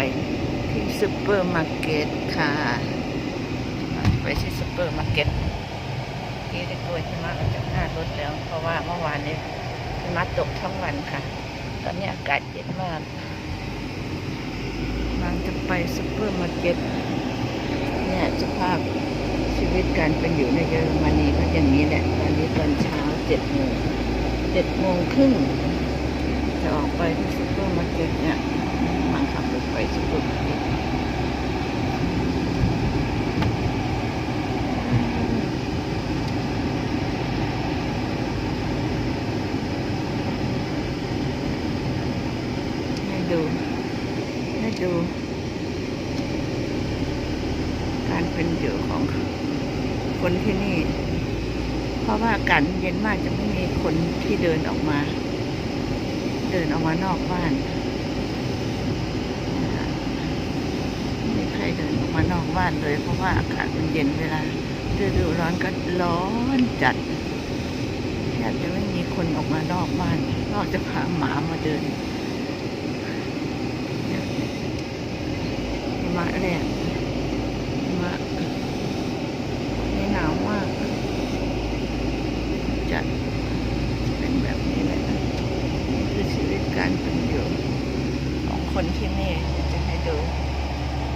ไปที่ซูเปอร์มาร์เก็ตค่ะ ไปที่ซูเปอร์มาร์เก็ตเมื่อกี้ได้กลัวหิมะออกจากหน้ารถแล้ว เพราะว่าเมื่อวานนี้หิมะตกทั้งวันค่ะ ตอนนี้อากาศเย็นมากกำลังจะไปซูเปอร์มาร์เก็ตเนี่ยสภาพชีวิตการเป็นอยู่ในเยอรมนีก็อย่างนี้แหละตอนนี้ตอนเช้าเจ็ดโมงเจ็ดโมงครึ่งจะออกไปที่ซูเปอร์มาร์เก็ตเนี่ยมันขับรถไปซูเปอร์มาร์เก็ตให้ ดูให้ดู การเป็นอยู่ของคนที่นี่ เพราะว่าอากาศเย็นมากจะไม่มีคนที่เดินออกมา เดินออกมานอกบ้านไม่มีใครเดินออกมานอกบ้านเลย เพราะว่าอากาศมันเย็นเวลาฤดูร้อนก็ร้อนจัดแทบจะไม่มีคนออกมานอกบ้านนอกจากพาหมามาเดินเนี่ยหิ มาแรกหิมานี่หนาวมากจัดเป็นแบบนี้แหละนี่คือชีวิตการเป็นอยู่ของคนที่นี่จะให้ดู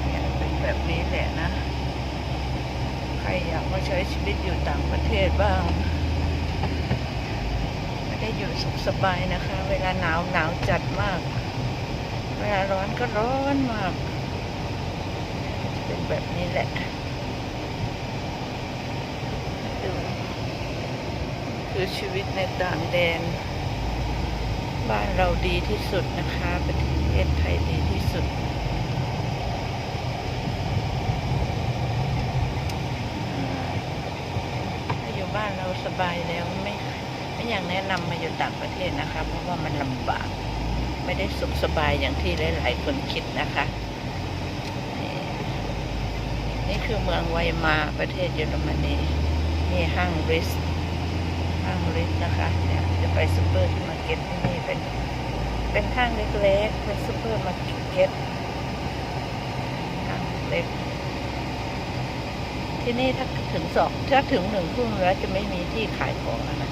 เนี่ยเป็นแบบนี้แหละนะ ใครอยากมาใช้ชีวิตอยู่ต่างประเทศบ้างไม่ได้อยู่สุขสบายนะคะ เวลาหนาวหนาวจัดมาก เวลาร้อนก็ร้อนมาก แบบนี้แหละดูคือชีวิตในต่างแดน บ้านเราดีที่สุดนะคะ ประเทศไทยดีที่สุดถ้าอยู่บ้านเราสบายแล้วไม่ไม่อยากแนะนำมาอยู่ต่างประเทศนะคะ เพราะว่ามันลำบาก ไม่ได้สุขสบายอย่างที่หลายๆคนคิดนะคะ นี่คือเมืองไวมาประเทศเยอรมนีนี่ห้างริสห้างริสนะคะเนี่ยจะไปซูเปอร์มาร์เก็ตที่นี่เป็นเป็นห้างเล็กๆเป็นซูเปอร์มาร์เก็ตห้างเล็กที่นี่ถ้าถึงสองถ้าถึงหนึ่งทุ่มแล้วจะไม่มีที่ขายของแล้วนะ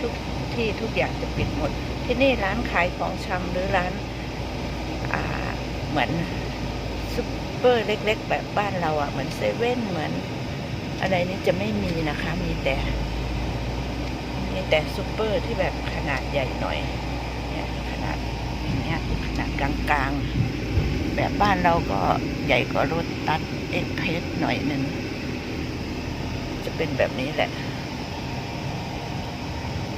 ทุกที่ทุกอย่างจะปิดหมด ที่นี่ร้านขายของชำหรือร้านเหมือน ซูเปอร์เล็ก ๆ แบบบ้านเราอะ่ะ เหมือนเซเว่นเหมือน อะไรนี้จะไม่มีนะคะ มีแต่ มีแต่ซูเปอร์ที่แบบขนาดใหญ่หน่อย เนี่ยขนาดอย่างเงี้ยขนาดกลางๆ แบบบ้านเราก็ใหญ่กว่ารถตัดเอ็กเพสหน่อยหนึ่งจะเป็นแบบนี้แหละ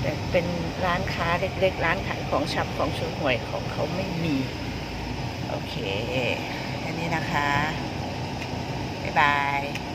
แต่เป็นร้านค้าเล็กๆ ร้านขายของชับของชูห่วยของเขาไม่มี โอเค นี้นะคะ บ๊ายบาย